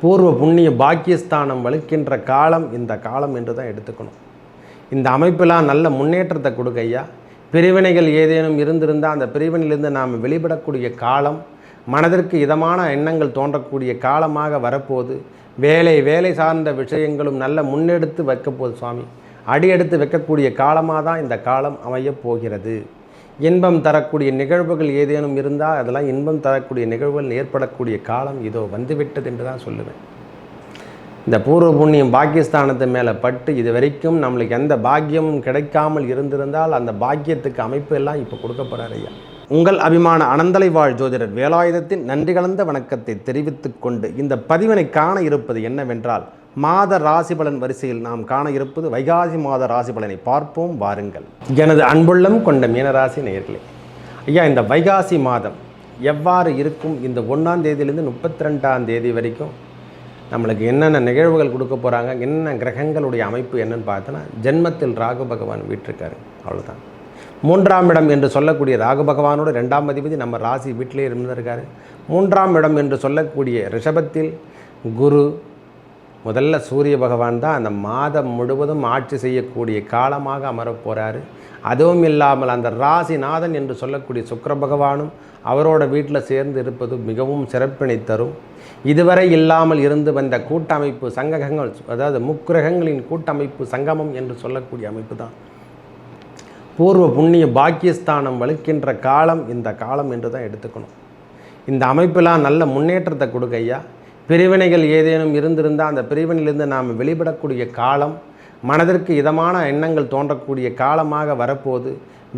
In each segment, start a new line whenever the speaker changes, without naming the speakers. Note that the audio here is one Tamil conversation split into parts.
பூர்வ புண்ணிய பாக்கியஸ்தானம் வலுக்கின்ற காலம் இந்த காலம் என்று தான் எடுத்துக்கணும். இந்த அமைப்பெல்லாம் நல்ல முன்னேற்றத்தை கொடுக்க ஐயா. பிரிவினைகள் ஏதேனும் இருந்திருந்தால் அந்த பிரிவினையிலிருந்து நாம் வெளிப்படக்கூடிய காலம் மனதிற்கு இதமான எண்ணங்கள் தோன்றக்கூடிய காலமாக வரப்போது வேலை வேலை சார்ந்த விஷயங்களும் நல்ல முன்னெடுத்து வைக்கப்போகுது சுவாமி. அடியெடுத்து வைக்கக்கூடிய காலமாக தான் இந்த காலம் அமையப் போகிறது. இன்பம் தரக்கூடிய நிகழ்வுகள் ஏதேனும் இருந்தால் அதெல்லாம் இன்பம் தரக்கூடிய நிகழ்வுகள் ஏற்படக்கூடிய காலம் இதோ வந்துவிட்டது என்று தான் சொல்லுவேன். இந்த பூர்வ புண்ணியம் பாக்கியஸ்தானத்து மேலே பட்டு இது வரைக்கும் நம்மளுக்கு எந்த பாக்கியமும் கிடைக்காமல் இருந்திருந்தால் அந்த பாக்கியத்துக்கு அமைப்பு எல்லாம் இப்போ கொடுக்கப்படுறார் ஐயா. உங்கள் அபிமான அனந்தலை வாழ் ஜோதிடர் வேலாயுதத்தின் நன்றி கலந்த வணக்கத்தை தெரிவித்துக்கொண்டு இந்த பதிவினை காண இருப்பது என்னவென்றால் மாத ராசி பலன் வரிசையில் நாம் காண இருப்பது வைகாசி மாத ராசி பலனை பார்ப்போம் வாருங்கள். எனது அன்புள்ளம் கொண்ட மீனராசி நேயர்களே ஐயா இந்த வைகாசி மாதம் எவ்வாறு இருக்கும்? இந்த ஒன்றாம் தேதியிலிருந்து முப்பத்தி ரெண்டாம் தேதி வரைக்கும் நம்மளுக்கு என்னென்ன நிகழ்வுகள் கொடுக்க போகிறாங்க என்ன கிரகங்களுடைய அமைப்பு என்னன்னு பார்த்தோன்னா ஜென்மத்தில் ராகு பகவான் வீட்டிருக்காரு. அவ்வளோதான் மூன்றாம் இடம் என்று சொல்லக்கூடிய ராகு பகவானோட ரெண்டாம் அதிபதி நம்ம ராசி வீட்டிலே இருந்திருக்காரு. மூன்றாம் இடம் என்று சொல்லக்கூடிய ரிஷபத்தில் குரு முதல்ல சூரிய பகவான் தான் அந்த மாதம் முழுவதும் ஆட்சி செய்யக்கூடிய காலமாக அமரப்போகிறாரு அதுவும் இல்லாமல் அந்த ராசிநாதன் என்று சொல்லக்கூடிய சுக்கர பகவானும் அவரோட வீட்டில் சேர்ந்து இருப்பது மிகவும் சிறப்பினை தரும். இதுவரை இல்லாமல் இருந்து வந்த கூட்டமைப்பு சங்ககங்கள் அதாவது முக்கிரகங்களின் கூட்டமைப்பு சங்கமம் என்று சொல்லக்கூடிய அமைப்பு தான். பூர்வ புண்ணிய பாக்கியஸ்தானம் வலுக்கின்ற காலம் இந்த காலம் என்று தான் எடுத்துக்கணும். இந்த அமைப்பெல்லாம் நல்ல முன்னேற்றத்தை கொடுக்க ஐயா. பிரிவினைகள் ஏதேனும் இருந்திருந்தால் அந்த பிரிவினையிலிருந்து நாம் வெளிப்படக்கூடிய காலம் மனதிற்கு இதமான எண்ணங்கள் தோன்றக்கூடிய காலமாக வரப்போது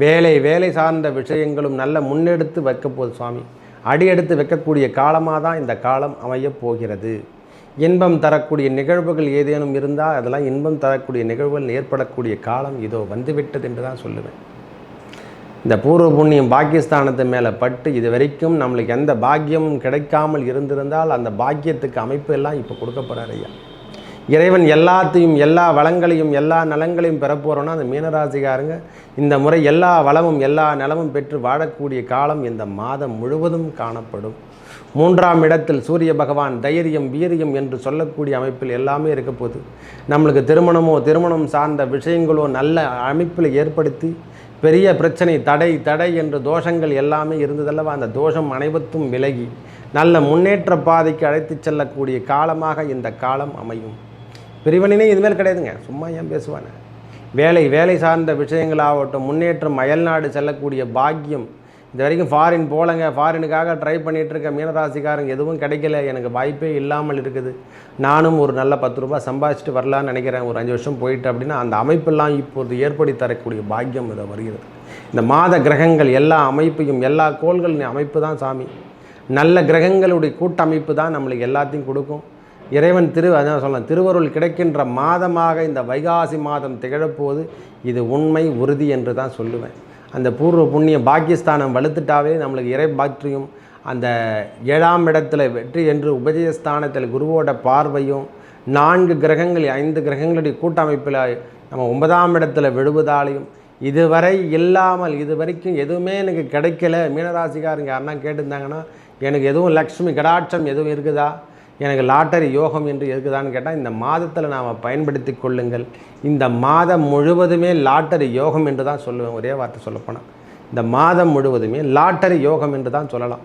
வேலை வேலை சார்ந்த விஷயங்களும் நல்ல முன்னெடுத்து வைக்கப்போகுது சுவாமி. அடியெடுத்து வைக்கக்கூடிய காலமாக தான் இந்த காலம் அமையப் போகிறது. இன்பம் தரக்கூடிய நிகழ்வுகள் ஏதேனும் இருந்தால் அதெல்லாம் இன்பம் தரக்கூடிய நிகழ்வுகள் ஏற்படக்கூடிய காலம் இதோ வந்துவிட்டது என்று தான் சொல்லுவேன். இந்த பூர்வ புண்ணியம் பாக்கியஸ்தானத்து மேலே பட்டு இது வரைக்கும் நம்மளுக்கு எந்த பாக்கியமும் கிடைக்காமல் இருந்திருந்தால் அந்த பாக்கியத்துக்கு அமைப்பு எல்லாம் இப்போ கொடுக்கப்படுறார் ஐயா. இறைவன் எல்லாத்தையும் எல்லா வளங்களையும் எல்லா நலங்களையும் பெறப்போகிறோன்னா அந்த மீனராசிகாரங்க இந்த முறை எல்லா வளமும் எல்லா நலமும் பெற்று வாழக்கூடிய காலம் இந்த மாதம் முழுவதும் காணப்படும். மூன்றாம் இடத்தில் சூரிய பகவான் தைரியம் வீரியம் என்று சொல்லக்கூடிய அமைப்பில் எல்லாமே இருக்க போகுது. நம்மளுக்கு திருமணமோ திருமணம் சார்ந்த விஷயங்களோ நல்ல அமைப்பில் ஏற்படுத்தி பெரிய பிரச்சனை தடை தடை என்ற தோஷங்கள் எல்லாமே இருந்ததல்லவா? அந்த தோஷம் அனைவத்தும் விலகி நல்ல முன்னேற்ற பாதைக்கு அழைத்துச் செல்லக்கூடிய காலமாக இந்த காலம் அமையும். பிரிவினைனே இதுமேல் கிடையாதுங்க. சும்மா ஏன் பேசுவானே? வேலை வேலை சார்ந்த விஷயங்களாகட்டும் முன்னேற்றம் அயல்நாடு செல்லக்கூடிய பாக்கியம் இது வரைக்கும் ஃபாரின் போலங்க. ஃபாரினுக்காக ட்ரை பண்ணிகிட்ருக்க மீனராசிக்காரங்க எதுவும் கிடைக்கல. எனக்கு வாய்ப்பே இல்லாமல் இருக்குது. நானும் ஒரு நல்ல பத்து ரூபாய் சம்பாதிச்சுட்டு வரலான்னு நினைக்கிறேன். ஒரு அஞ்சு வருஷம் போயிட்டு அப்படின்னா அந்த அமைப்பெல்லாம் இப்போது ஏற்படுத்தி தரக்கூடிய பாக்கியம் இதை வருகிறது. இந்த மாத கிரகங்கள் எல்லா அமைப்பையும் எல்லா கோள்களின் அமைப்பு தான் சாமி. நல்ல கிரகங்களுடைய கூட்டமைப்பு தான் நம்மளுக்கு எல்லாத்தையும் கொடுக்கும். இறைவன் திரு அதான் சொல்லலாம் திருவருள் கிடைக்கின்ற மாதமாக இந்த வைகாசி மாதம் திகழப்போது இது உண்மை உறுதி என்று தான் சொல்லுவேன். அந்த பூர்வ புண்ணிய பாக்கியஸ்தானம் வலுத்துட்டாவே நம்மளுக்கு இறை பாக்கியம். அந்த ஏழாம் இடத்துல வெற்றி என்று உபஜயஸ்தானத்தில் குருவோட பார்வையும் நான்கு கிரகங்கள் ஐந்து கிரகங்களுடைய கூட்டமைப்பில் நம்ம ஒன்பதாம் இடத்துல விழுவதாலையும் இதுவரை இல்லாமல் இது வரைக்கும் எதுவுமே எனக்கு கிடைக்கல. மீனராசிக்காரங்க யாருன்னா கேட்டிருந்தாங்கன்னா எனக்கு எதுவும் லக்ஷ்மி கடாட்சம் எதுவும் இருக்குதா? எனக்கு லாட்டரி யோகம் என்று இருக்குதான்னு கேட்டால் இந்த மாதத்தில் நாம் பயன்படுத்தி கொள்ளுங்கள். இந்த மாதம் முழுவதுமே லாட்டரி யோகம் என்று தான் சொல்லுவேன். ஒரே வார்த்தை சொல்லப்போனால் இந்த மாதம் முழுவதுமே லாட்டரி யோகம் என்று தான் சொல்லலாம்.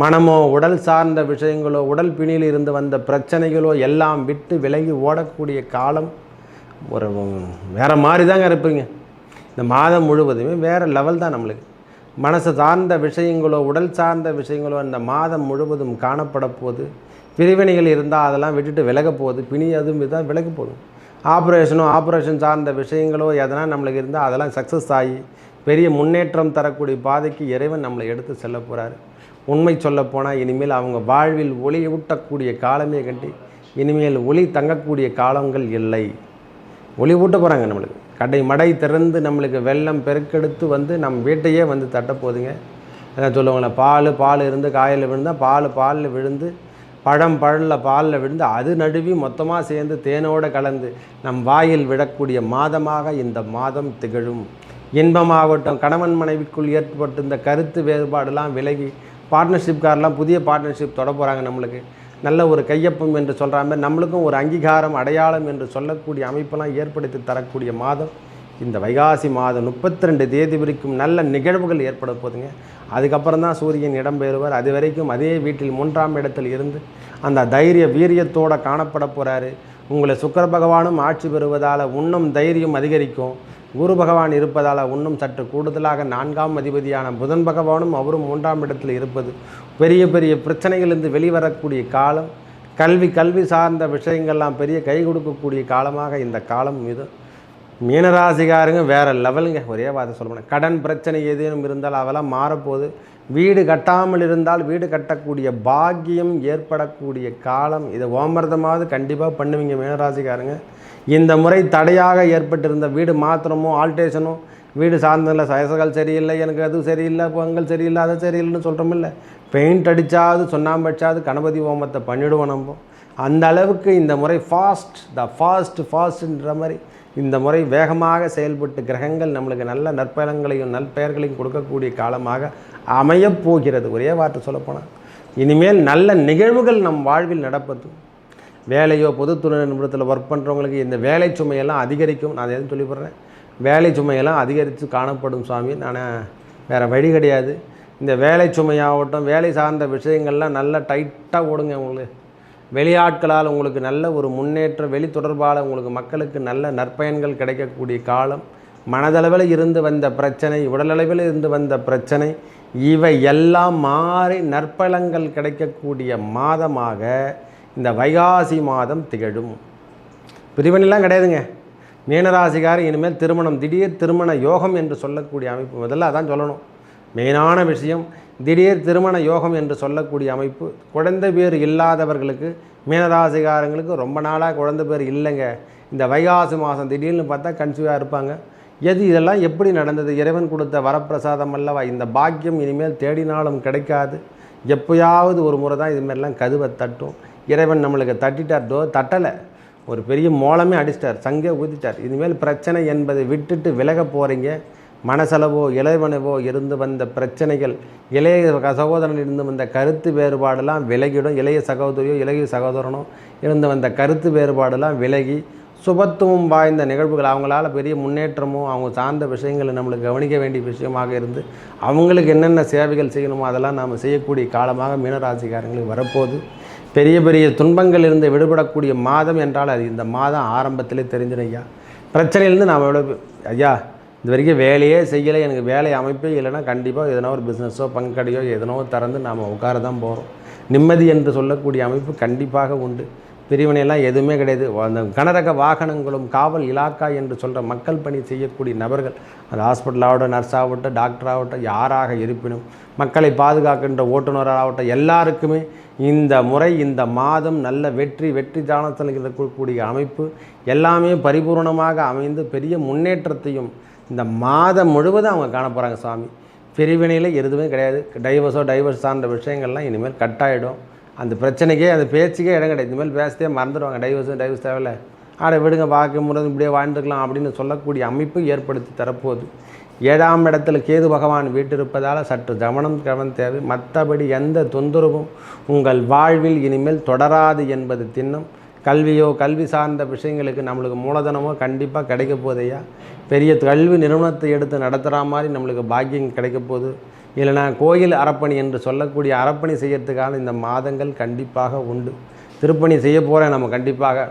மனமோ உடல் சார்ந்த விஷயங்களோ உடல் பிணியில் இருந்து வந்த பிரச்சனைகளோ எல்லாம் விட்டு விலகி ஓடக்கூடிய காலம் ஒரு வேறு மாதிரி தாங்க இருப்பீங்க. இந்த மாதம் முழுவதுமே வேறு லெவல் தான் நம்மளுக்கு. மனசு சார்ந்த விஷயங்களோ உடல் சார்ந்த விஷயங்களோ இந்த மாதம் முழுவதும் காணப்பட போது பிரிவினைகள் இருந்தால் அதெல்லாம் விட்டுட்டு விலக போகுது. பிணி அதுவும் தான் விலக போகுது. ஆப்ரேஷனோ ஆப்ரேஷன் சார்ந்த விஷயங்களோ எதனா நம்மளுக்கு இருந்தால் அதெல்லாம் சக்ஸஸ் ஆகி பெரிய முன்னேற்றம் தரக்கூடிய பாதைக்கு இறைவன் நம்மளை எடுத்து செல்ல போகிறாரு உண்மை சொல்லப்போனால் இனிமேல் அவங்க வாழ்வில் ஒளி ஊட்டக்கூடிய காலமே கண்டி இனிமேல் ஒளி தங்கக்கூடிய காலங்கள் இல்லை. ஒளி ஊட்ட போகிறாங்க நம்மளுக்கு. கடை மடை திறந்து நம்மளுக்கு வெள்ளம் பெருக்கெடுத்து வந்து நம்ம வீட்டையே வந்து தட்டப்போகுதுங்க அதான் சொல்லுவாங்களே பால் பால் இருந்து காயில் விழுந்தால் பால் பாலில் விழுந்து பழம் பழனில் பாலில் விழுந்து அது நடுவி மொத்தமாக சேர்ந்து தேனோடு கலந்து நம் வாயில் விடக்கூடிய மாதமாக இந்த மாதம் திகழும். இன்பமாகட்டும் கணவன் மனைவிக்குள் ஏற்பட்டு இந்த கருத்து வேறுபாடெல்லாம் விலகி பார்ட்னர்ஷிப்காரெலாம் புதிய பார்ட்னர்ஷிப் தொட போகிறாங்க நம்மளுக்கு. நல்ல ஒரு கையொப்பம் என்று சொல்கிற மாதிரி நம்மளுக்கும் ஒரு அங்கீகாரம் அடையாளம் என்று சொல்லக்கூடிய அமைப்பெல்லாம் ஏற்படுத்தி தரக்கூடிய மாதம். இந்த வைகாசி மாதம் முப்பத்தி ரெண்டு தேதி வரைக்கும் நல்ல நிகழ்வுகள் ஏற்பட போதுங்க. அதுக்கப்புறம் தான் சூரியன் இடம்பெறுவார் அது வரைக்கும் அதே வீட்டில் மூன்றாம் இடத்தில் இருந்து அந்த தைரிய வீரியத்தோடு காணப்பட போகிறாரு உங்களை சுக்கர பகவானும் ஆட்சி பெறுவதால் உன்னும் தைரியம் அதிகரிக்கும். குரு பகவான் இருப்பதால் இன்னும் சற்று கூடுதலாக நான்காம் அதிபதியான புதன் பகவானும் அவரும் மூன்றாம் இடத்தில் இருப்பது பெரிய பெரிய பிரச்சனைகளிலிருந்து வெளிவரக்கூடிய காலம். கல்வி கல்வி சார்ந்த விஷயங்கள்லாம் பெரிய கை கொடுக்கக்கூடிய காலமாக இந்த காலம் இது. மீனராசிகாரங்க வேறு லெவலுங்க ஒரே வார்த்தை சொல்லணும் கடன் பிரச்சனை ஏதேனும் இருந்தால் அவெல்லாம் மாறப்போகுது. வீடு கட்டாமல் இருந்தால் வீடு கட்டக்கூடிய பாக்கியம் ஏற்படக்கூடிய காலம். இதை ஓமர்தமாவது கண்டிப்பாக பண்ணுவீங்க மீனராசிக்காரங்க. இந்த முறை தடையாக ஏற்பட்டிருந்த வீடு மாத்திரமோ ஆல்டேஷனோ வீடு சார்ந்ததில்ல சயசகள் சரியில்லை எனக்கு அது சரியில்லை பொங்கல் சரியில்லை அது சரியில்லைன்னு சொல்கிறோமில்ல பெயிண்ட் அடித்தாது சுண்ணாம்பு கணபதி ஹோமத்தை பண்ணிவிடுவோம் நம்ம. அந்த அளவுக்கு இந்த முறை ஃபாஸ்ட் த ஃபாஸ்ட் ஃபாஸ்ட்ன்ற மாதிரி இந்த முறை வேகமாக செயல்பட்டு கிரகங்கள் நம்மளுக்கு நல்ல நற்பலங்களையும் நற்பெயர்களையும் கொடுக்கக்கூடிய காலமாக அமையப் போகிறது. ஒரே வார்த்தை சொல்லப்போனால் இனிமேல் நல்ல நிகழ்வுகள் நம் வாழ்வில் நடப்பது. வேலையோ பொதுத்துறை நிமிடத்தில் ஒர்க் பண்ணுறவங்களுக்கு இந்த வேலை சுமையெல்லாம் அதிகரிக்கும். நான் எதுவும் சொல்லிப்படுறேன் வேலை சுமையெல்லாம் அதிகரித்து காணப்படும் சுவாமி. நான் வேறு வழி கிடையாது. இந்த வேலை சுமையாகட்டும் வேலை சார்ந்த விஷயங்கள்லாம் நல்லா டைட்டாக ஓடுங்க உங்களுக்கு. வெளியாட்களால் உங்களுக்கு நல்ல ஒரு முன்னேற்றம் வெளி தொடர்பால் உங்களுக்கு மக்களுக்கு நல்ல நற்பயன்கள் கிடைக்கக்கூடிய காலம் மனதளவில் இருந்து வந்த பிரச்சனை உடலளவில் இருந்து வந்த பிரச்சனை இவை எல்லாம் மாறி நற்பலங்கள் கிடைக்கக்கூடிய மாதமாக இந்த வைகாசி மாதம் திகழும். பிரிவினைலாம் கிடையாதுங்க. மீனராசிக்காரர் இனிமேல் திருமணம் திடீர் திருமண யோகம் என்று சொல்லக்கூடிய அமைப்பு முதல்ல அதான் சொல்லணும். மெயினான விஷயம் திடீர் திருமண யோகம் என்று சொல்லக்கூடிய அமைப்பு. குழந்தை பேர் இல்லாதவர்களுக்கு மீனராசிகாரங்களுக்கு ரொம்ப நாளாக குழந்தை பேர் இல்லைங்க. இந்த வைகாசி மாதம் திடீர்னு பார்த்தா கன்சியூவாக இருப்பாங்க. எது இதெல்லாம் எப்படி நடந்தது? இறைவன் கொடுத்த வரப்பிரசாதம் அல்லவா? இந்த பாக்கியம் இனிமேல் தேடினாலும் கிடைக்காது. எப்போயாவது ஒரு முறை தான் இதுமாரிலாம் கதுவை தட்டும். இறைவன் நம்மளுக்கு தட்டிட்டார். டோ தட்டலை. ஒரு பெரிய மோளமே அடிச்சிட்டார். சங்கே ஊதிட்டார் இனிமேல் பிரச்சனை என்பதை விட்டுட்டு விலக போகிறீங்க மனசளவோ இளைவனவோ இருந்து வந்த பிரச்சனைகள் இளைய சகோதரனில் இருந்து வந்த கருத்து வேறுபாடெல்லாம் விலகிடும். இளைய சகோதரியோ இளைய சகோதரனோ இருந்து வந்த கருத்து வேறுபாடெல்லாம் விலகி சுபத்துவம் வாய்ந்த நிகழ்வுகள் அவங்களால பெரிய முன்னேற்றமோ அவங்க சார்ந்த விஷயங்களை நம்மளுக்கு கவனிக்க வேண்டிய விஷயமாக இருந்து அவங்களுக்கு என்னென்ன சேவைகள் செய்யணுமோ அதெல்லாம் நாம் செய்யக்கூடிய காலமாக மீனராசிக்காரங்களுக்கு வரப்போகுது. பெரிய பெரிய துன்பங்கள் இருந்து விடுபடக்கூடிய மாதம் என்றால் அது இந்த மாதம் ஆரம்பத்திலே தெரிஞ்சிடும் ஐயா. பிரச்சனையிலேருந்து நாம் எவ்வளோ ஐயா இது வரைக்கும் வேலையே செய்யலை. எனக்கு வேலை அமைப்பே இல்லைன்னா கண்டிப்பாக எதனா ஒரு பிஸ்னஸோ பங்கடையோ எதனோ திறந்து நாம் உட்கார தான் போகிறோம் நிம்மதி என்று சொல்லக்கூடிய அமைப்பு கண்டிப்பாக உண்டு. பிரிவினையெல்லாம் எதுவுமே கிடையாது. அந்த கனரக வாகனங்களும் காவல் இலாக்கா என்று சொல்கிற மக்கள் பணி செய்யக்கூடிய நபர்கள் அது ஆகட்டும் நர்ஸாகட்டும் டாக்டராகட்டும் யாராக இருப்பினும் மக்களை பாதுகாக்கின்ற ஓட்டுநராகட்டும் எல்லாருக்குமே இந்த முறை இந்த மாதம் நல்ல வெற்றி வெற்றி தானத்தில் இருக்கக்கூடிய அமைப்பு எல்லாமே பரிபூர்ணமாக அமைந்து பெரிய முன்னேற்றத்தையும் இந்த மாதம் முழுவதும் அவங்க காண போகிறாங்க சுவாமி பிரிவினையில் எதுவுமே கிடையாது. டைவர்ஸோ டைவர்ஸ் சார்ந்த விஷயங்கள்லாம் இனிமேல் கட்டாயிடும் அந்த பிரச்சனைக்கே அந்த பேச்சுக்கே இடம் கிடையாது. இனிமேல் பேசத்தே மறந்துடுவாங்க. டைவர்ஸும் டைவர்ஸ் தேவையில்ல. ஆட விடுங்க பார்க்க முடியாது இப்படியே வாழ்ந்துக்கலாம் அப்படின்னு சொல்லக்கூடிய அமைப்பு ஏற்படுத்தி தரப்போகுது. ஏழாம் இடத்துல கேது பகவான் வீட்டிருப்பதால் சற்று கவனம் கவனம் தேவை. மற்றபடி எந்த தொந்தரவும் உங்கள் வாழ்வில் இனிமேல் தொடராது என்பது திண்ணம். கல்வியோ கல்வி சார்ந்த விஷயங்களுக்கு நம்மளுக்கு மூலதனமோ கண்டிப்பாக கிடைக்க போதையா பெரிய கல்வி நிறுவனத்தை எடுத்து நடத்துகிற மாதிரி நம்மளுக்கு பாக்கியம் கிடைக்க போகுது. இல்லைனா கோயில் அறப்பணி என்று சொல்லக்கூடிய அறப்பணி செய்யறதுக்கான இந்த மாதங்கள் கண்டிப்பாக உண்டு. திருப்பணி செய்ய போகிறேன் நம்ம கண்டிப்பாக.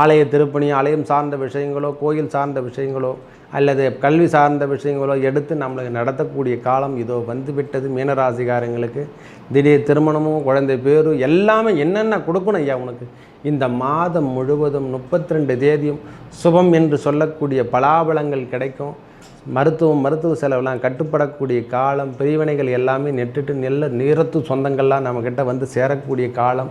ஆலய திருப்பணி ஆலயம் சார்ந்த விஷயங்களோ கோயில் சார்ந்த விஷயங்களோ அல்லது கல்வி சார்ந்த விஷயங்களோ எடுத்து நம்மளுக்கு நடத்தக்கூடிய காலம் இதோ வந்துவிட்டது மீனராசிகாரங்களுக்கு திடீர் திருமணமும் குழந்தை பேரும் எல்லாமே என்னென்ன கொடுக்கணும் ஐயா உனக்கு? இந்த மாதம் முழுவதும் முப்பத்தி ரெண்டு தேதியும் சுபம் என்று சொல்லக்கூடிய பலாபலங்கள் கிடைக்கும். மருத்துவம் மருத்துவ செலவெல்லாம் கட்டுப்படக்கூடிய காலம் பிரிவினைகள் எல்லாமே நெட்டுட்டு நெல்ல நீரத்து சொந்தங்கள்லாம் நம்மக்கிட்ட வந்து சேரக்கூடிய காலம்.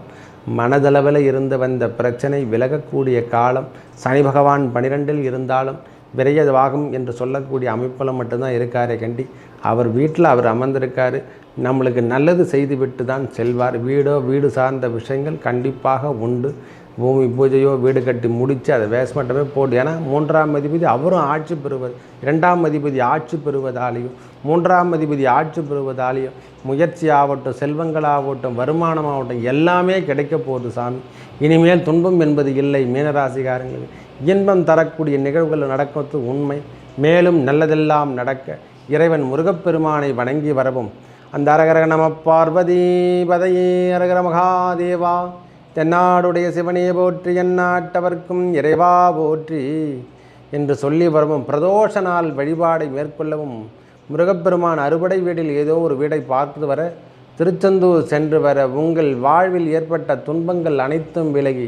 மனதளவில் இருந்து வந்த பிரச்சனை விலகக்கூடிய காலம். சனி பகவான் பனிரெண்டில் இருந்தாலும் விரையவாகும் என்று சொல்லக்கூடிய அமைப்பில் மட்டும்தான் இருக்காரே கண்டி. அவர் வீட்டில் அவர் அமர்ந்திருக்காரு. நம்மளுக்கு நல்லது செய்துவிட்டு தான் செல்வார். வீடோ வீடு சார்ந்த விஷயங்கள் கண்டிப்பாக உண்டு. பூமி பூஜையோ வீடு கட்டி முடித்து அதை வேஸ்மட்டமே போட்டு ஏன்னா மூன்றாம் அதிபதி அவரும் ஆட்சி பெறுவது இரண்டாம் அதிபதி ஆட்சி பெறுவதாலேயும் மூன்றாம் அதிபதி ஆட்சி பெறுவதாலேயும் முயற்சி ஆகட்டும் செல்வங்களாகட்டும் வருமானமாகட்டும் எல்லாமே கிடைக்க போகுது சாமி. இனிமேல் துன்பம் என்பது இல்லை மீனராசிகாரங்களுக்கு இன்பம் தரக்கூடிய நிகழ்வுகள் நடக்கிறது உண்மை. மேலும் நல்லதெல்லாம் நடக்க இறைவன் முருகப்பெருமானை வணங்கி வரவும். அந்த அரகரக நம பார்வதி பதையே அரகர மகாதேவா. தென்னாடுடைய சிவனையை போற்றி எந்நாட்டவர்க்கும் இறைவா போற்றி என்று சொல்லி வரவும். பிரதோஷ நாள் வழிபாடை மேற்கொள்ளவும். முருகப்பெருமான் அறுபடை வீட்டில் ஏதோ ஒரு வீடை பார்த்து வர திருச்செந்தூர் சென்று வர உங்கள் வாழ்வில் ஏற்பட்ட துன்பங்கள் அனைத்தும் விலகி